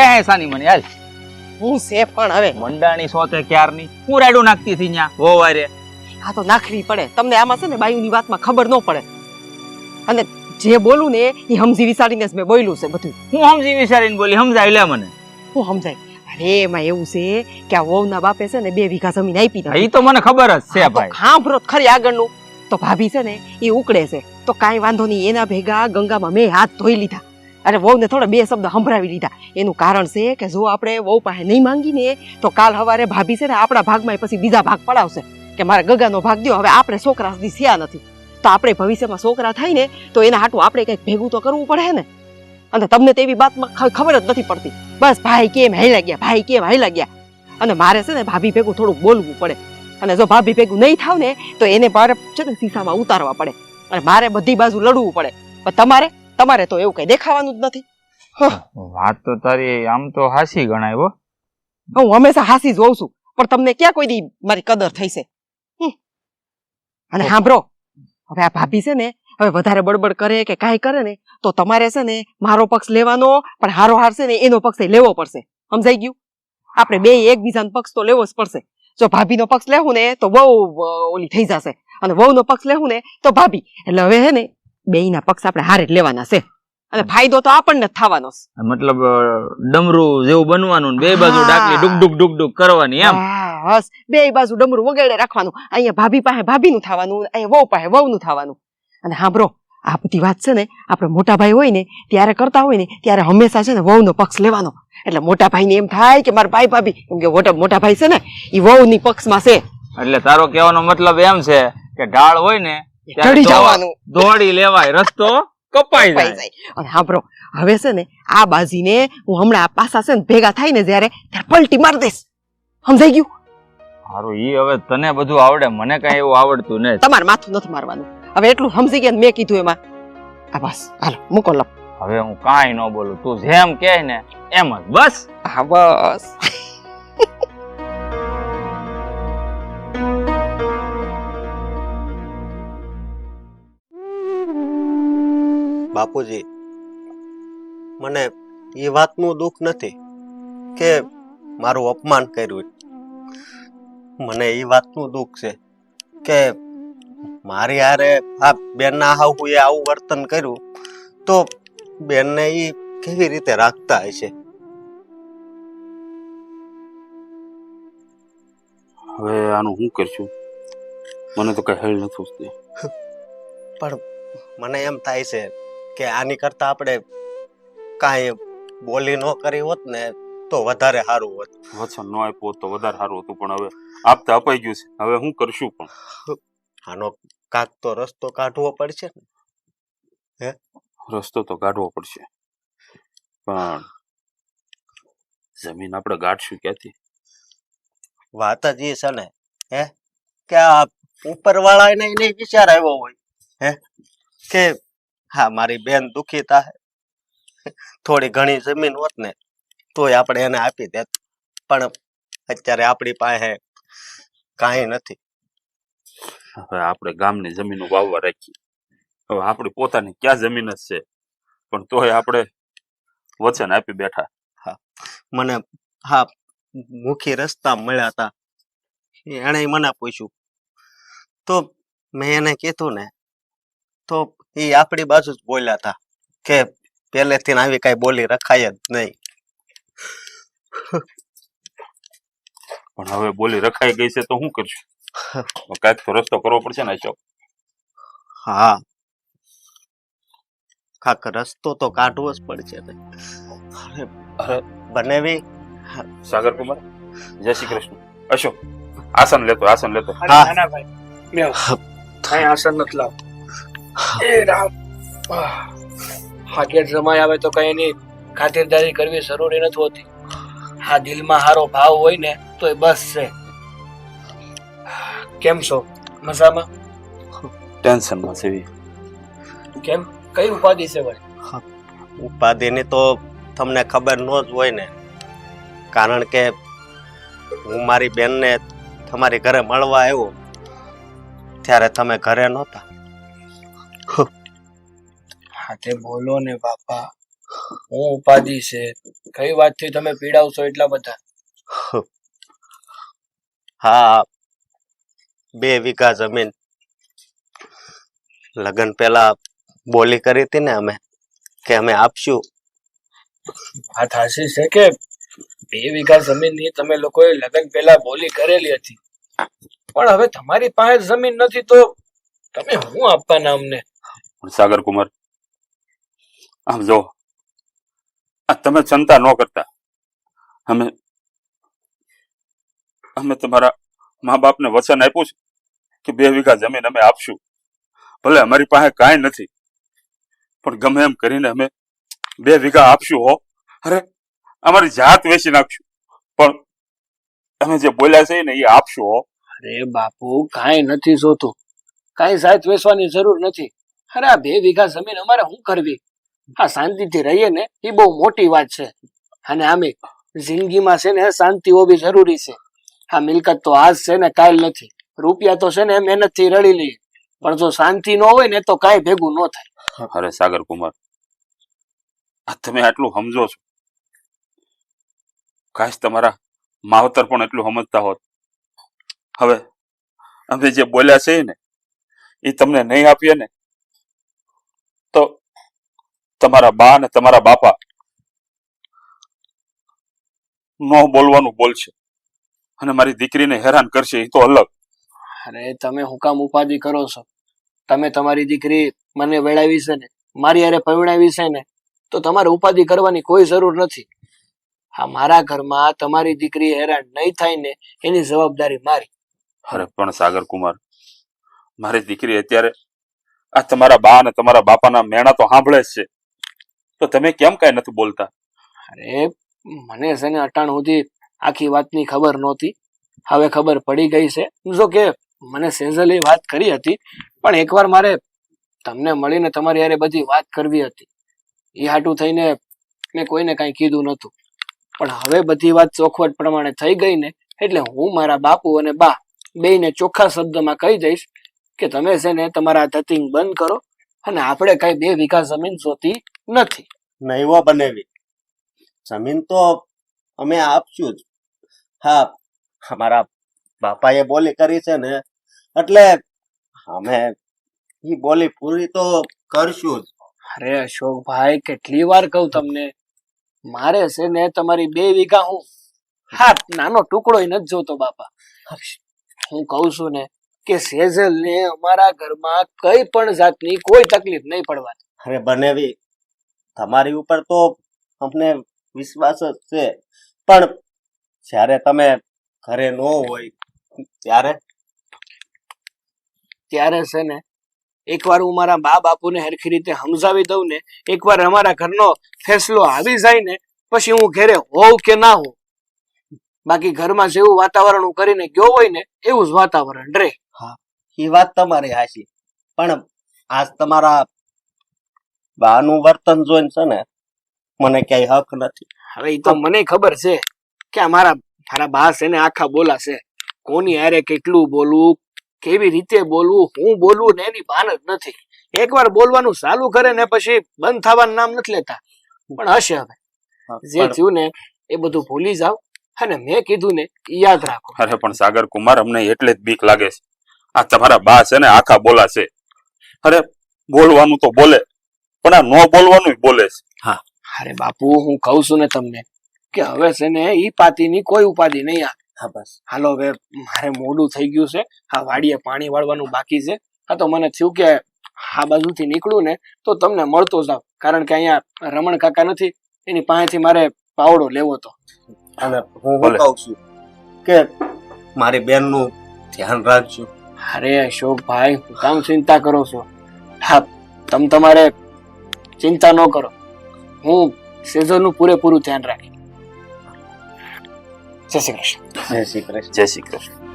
બે હે સાની મને હાલ. હું છે પણ હવે. મંડાણી સોતે ક્યારની? હું રાડું નાખતી હતી ન્યા વોવારે આ તો નાખવી પડે. તમને આમાં છે ને બાયુની વાતમાં ખબર ન પડે. અને જે બોલું ને એ સમજી વિચારીને જ મેં બોલ્યું છે બધું. હું સમજી વિચારીને બોલી સમજાવી લે મને. હું સમજાય અરે એમાં એવું છે કે આ વહુના બાપે છે ને બે વીઘા જમીન આપી દે એ તો મને ખબર જ છે ભાઈ. સાંભળો તો ખરી આગળનું. તો ભાભી છે ને એ ઉકળે છે. તો કાંઈ વાંધો નહીં એના ભેગા ગંગામાં મેં હાથ ધોઈ લીધા. અરે વહુને થોડા બે શબ્દ સંભળાવી લીધા. એનું કારણ છે કે જો આપણે વહુ પાસે નહીં માંગીને, તો કાલ સવારે ભાભી છે ને આપણા ભાગમાં પછી બીજા ભાગ પડાવશે. કે મારા ગગાનો ભાગ દ્યો, હવે આપણે છોકરા સુધી થયા નથી. તો આપણે ભવિષ્યમાં છોકરા થાય ને, તો એના હાટું આપણે કંઈક ભેગું તો કરવું પડે ને. અને તમને તેવી વાતમાં ખબર જ નથી પડતી. બસ ભાઈ કેમ હાઈલા ગયા, ભાઈ કેમ હાઈલા ગયા. અને મારે છે ને ભાભી ભેગું થોડું બોલવું પડે. અને જો ભાભી ભેગું નહીં થાવ ને, તો એને મારે છે ને શીશામાં ઉતારવા પડે. અને મારે બધી બાજુ લડવું પડે. પણ તમારે તમારે તો એવું કઈ દેખાવાનું જ નથી. વાત તો તારી આમ તો હાસી ગણાય હો. હું હંમેશા હાસી જોઉં છું પણ તમને ક્યાં કોઈ દી મારી કદર થઈ છે. અને સાંભળો હવે આ ભાભી છે ને હવે વધારે બડબડ કરે કે કાંઈ કરે ને તો તમારે છે ને મારો પક્ષ લેવાનો પણ હારો હાર છે ને એનો પક્ષ લેવો પડશે. સમજાઈ ગયું? આપણે બે એકબીજાનો પક્ષ તો લેવો જ પડશે. જો ભાભીનો પક્ષ લેવું ને તો બહુ ઓલી થઈ જશે. અને વહુનો પક્ષ લેવું ને તો ભાભી. એટલે હવે હે ને બેયના પક્ષ આપણે હારે જ લેવાના છે. અને ફાયદો તો આપણને જ થવાનો છે. મતલબ ડમરું જેવું બનવાનું ને બે બાજુ. ડાકલી ડુક ડુક ડુક ડુક કરવાની એમ. હસ. બે બાજુ ડમરું વગેરે રાખવાનું. અહીંયા ભાભી પાસે ભાભીનું થવાનું અહીંયા વહુ પાસે વહુનું થવાનું. અને સાંભળો આ બધી વાત છે ને આપણે મોટા ભાઈ હોય ને ત્યારે કરતા હોય ને ત્યારે હંમેશા છે ને વહુનો પક્ષ લેવાનો. એટલે મોટા ભાઈને એમ થાય કે મારા ભાઈ ભાભી કેમ કે મોટા ભાઈ છે ને એ વહુની પક્ષમાં છે. એટલે તારો કહેવાનો મતલબ એમ છે કે ઢાળ હોય ને ચડી જવાનું. દોડી લેવાય રસ્તો કપાઈ જાય. અને સાંભળો હવે છે ને આ બાજીને હું હમણાં પાસા છે ને ભેગા થાય ને જ્યારે ત્યારે પલટી મારી દઈશ. સમજાઈ ગયું? સારું ઈ હવે તને બધું આવડે મને કઈ એવું આવડતું નથી તમારે માથું નથી મારવાનું. હવે એટલું સમજી ગયા ને મેં કીધું એમાં. આ બસ હાલો મૂકો લપ હવે હું કાંઈ ન બોલું તું જેમ કહે ને એમ જ બસ. હા બસ. બાપુજી મને એ વાતનું દુઃખ નથી કે મારું અપમાન કર્યું. મને એ વાતનું દુઃખ છે કે મારી હારે આ બેનના હાહુએ આવું વર્તન કર્યું તો બેનને એ કેવી રીતે રાખતા હશે? હવે આનું શું કરશું? મને તો કઈ હેલ નથી પણ મને એમ થાય છે કે આની કરતા આપણે કાંઈ બોલી ન કરી હોત ને તો વધારે સારું હોત. વચન ન આપ્યું હોત તો વધારે સારું હતું પણ હવે આપતા અપાઈ ગયું છે. હવે હું કરશું પણ? આનો કાંક તો રસ્તો કાઢવો પડશે ને. રસ્તો તો કાઢવો પડશે. પણ જમીન આપણે ગાઢશું ક્યાંથી? વાત જ એ છે ને હે? કે આ ઉપરવાળા એને એને વિચાર આવ્યો હોય હે? કે હા મારી બેન દુખી થાય થોડી ઘણી જમીન હોત ને તોય આપણે એને આપી દેત. પણ અત્યારે આપણી પાસે કાંઈ નથી. હવે આપણે ગામની જમીનો વાવવા રાખી હવે આપણી પોતાની ક્યાં જમીન જ છે? પણ તોય આપણે વચન આપી બેઠા. હા મને હા મુખી રસ્તા મળ્યા હતા એણે મને પૂછ્યું. તો મેં એને કીધું ને તો એ આપણી બાજુ જ બોલ્યા હતા કે પહેલેથી આવી કઈ બોલી રખાય જ નહીં. પણ હવે બોલી રખાઈ ગઈ છે તો શું કરશું? કાંઈક તો રસ્તો કરવો પડશે ને અશોક. હા. કાક રસ્તો તો કાઢવો જ પડશે ને. અરે, અરે. બનેવી? સાગર કુમાર જય શ્રી કૃષ્ણ. અશોક આસન લેતો આસન લેતો. હા. ભાઈ આસન નથી લાવ એ રામ. હાકેટ રમાય આવે તો કઈ એની ખાતરદારી કરવી જરૂરી નથી હોતી. આ દિલમાં હારો ભાવ હોય ને તો એ બસ છે. કેમ છો? મજામાં? ટેન્શનમાં છે કેમ? કઈ ઉપાધિ છે ભાઈ? ઉપાધિની તો તમને ખબર ન જ હોય ને. કારણ કે હું મારી બેનને તમારી ઘરે મળવા આવ્યો. ત્યારે તમે ઘરે નહોતા. હા તે બોલો ને બાપા. હું ઉપાધિ છે. કઈ વાતથી તમે પીડાવશો એટલા બધા? હા બે વીઘા જમીન. લગ્ન પહેલા બોલી કરી હતી ને અમે કે અમે આપશું. વાત હાસી છે કે? બે વીઘા જમીનની તમે લોકોએ લગ્ન પહેલા બોલી કરેલી હતી. પણ હવે તમારી પાસે જમીન નથી તો તમે હું આપવાના અમને? પણ સાગર કુમાર, આમ જો, આ તમે ચિંતા ન કરતા. અમે અમે તમારા મા બાપને વચન આપ્યું છે કે બે વીઘા જમીન અમે આપશું. ભલે અમારી પાસે કાંઈ નથી, પણ ગમે એમ કરીને અમે બે વીઘા આપશું હો. અરે, અમારી જાત વેચી નાખશું. પણ તમે જે બોલ્યા છે ને એ આપશું હો. અરે બાપુ, કાંઈ નથી જોતું. કાંઈ સાથ વેચવાની જરૂર નથી. અરે આ બે વીઘા જમીન અમારે શું કરવી? આ શાંતિથી રહીએ ને, એ બહુ મોટી વાત છે. અને આમે જિંદગીમાં છે ને, શાંતિ હોવી જરૂરી છે. આ મિલકત તો આજ છે ને, કાલ નથી. રૂપિયા તો છે ને મહેનતથી રળી લઈએ. પણ જો શાંતિ ન હોય ને, તો કાંઈ ભેગું ન થાય. અરે સાગર કુમાર તમે આટલું સમજો છો. કાશ તમારા માવતર પણ એટલું સમજતા હોત. હવે અમે જે બોલ્યા છે ને, એ તમને નહીં આપીએ ને તો તમારા બા અને તમારા બાપા નો બોલવાનું બોલશે. અને મારી દીકરીને હેરાન કરશે એ તો અલગ. અરે તમે હું કામ ઉપાધિ કરો છો. તમે તમારી દીકરી મને વેળાવી છે ને મારી હારે પરણાવી છે ને તો તમારે ઉપાધિ કરવાની કોઈ જરૂર નથી. હા મારા ઘરમાં તમારી દીકરી હેરાન નહીં થાય ને એની જવાબદારી મારી. અરે પણ સાગર કુમાર મારી દીકરી અત્યારે આ તમારા બા અને તમારા બાપાના મેણા તો સાંભળે જ છે. તો તમે કેમ કઈ નથી બોલતા? અરે, મને છે ને અટાણ સુધી આખી વાતની ખબર નહોતી. હવે ખબર પડી ગઈ છે. જો કે, મને સેઝલે વાત કરી હતી, પણ એકવાર મારે તમને મળીને તમારી યારે બધી વાત કરવી હતી. એ હાટું થઈને મેં કોઈને કાંઈ કીધું નહોતું. પણ હવે બધી વાત ચોખવટ પ્રમાણે થઈ ગઈ ને, એટલે હું મારા બાપુ અને બા બેને ચોખ્ખા શબ્દમાં કહી દઈશ કે તમે છે ને તમારા ધતિંગ બંધ કરો અને આપણે કઈ બે વીઘા જમીન જોતી નથી. નહીવો બનેવી. જમીન તો અમે આપશું જ. હા અમારા બાપાએ બોલી કરી છે ને એટલે અમે એ બોલી પૂરી તો કરશું જ. અરે અશોકભાઈ કેટલી વાર કહું તમને મારે છે ને તમારી બે વીઘા હું હા નાનો ટુકડો નથી જોતો બાપા. હું કહું છું ને કે સેજલ ને અમારા ઘરમાં કઈ પણ જાતની કોઈ તકલીફ નહીં પડવાની. અરે બનેવી તમારી ઉપર તો અમને વિશ્વાસ જ છે. પણ જ્યારે તમે ઘરે ન હોય ત્યારે? ત્યારે છે ને એકવાર હું મારા બા બાપુને હરખી રીતે સમજાવી દઉં ને એકવાર અમારા ઘરનો ફેસલો આવી જાય ને પછી હું ઘરે હોઉં કે ના હોઉં. બાકી ઘરમાં જેવું વાતાવરણ હું કરીને ગયો હોય ને એવું જ વાતાવરણ રહે એ વાત તમારી હાશી પણ આજ તમારા બાનું વર્તન જોઈને છે ને મને ક્યાંય હક નથી. હવે એ તો મને ખબર છે કે મારા મારા બા છે ને આખા બોલા છે. કોની હારે કેટલું બોલવું કેવી રીતે બોલવું હું બોલવું ને એની ભાન જ નથી. એકવાર બોલવાનું ચાલુ કરે ને પછી બંધ થવાનું નામ નથી લેતા. પણ હશે હવે. જે થયું ને એ બધું ભૂલી જાવ અને મેં કીધું ને યાદ રાખો. અરે પણ સાગર કુમાર અમને એટલે જ બીક લાગે છે. આ તમારા બા છે ને આખા બોલા છે. અરે બોલવાનું તો બોલે પણ આ ન બોલવાનું બોલે છે. અરે બાપુ હું કહું છું ને તમને કે હવે છે ને ઈ પાતીની કોઈ ઉપાધિ નહીં આ. હા બસ. હાલો હવે મારે મોડું થઈ ગયું છે. આ વાડીએ પાણી વાળવાનું બાકી છે. હા તો મને થયું કે આ બાજુથી નીકળું ને તો તમને મળતો જાવ કારણ કે અહીંયા રમણ કાકા નથી એની પાસેથી મારે પાવડો લેવો તો અને હું. કહું છું કે મારી બેનનું ધ્યાન રાખજો. અરે અશોકભાઈ હું કામ ચિંતા કરો છો? હા તમે તમારે ચિંતા ન કરો. હું સિઝનનું પૂરેપૂરું ધ્યાન રાખી જય શ્રી કૃષ્ણ. જય શ્રી કૃષ્ણ. જય શ્રી કૃષ્ણ.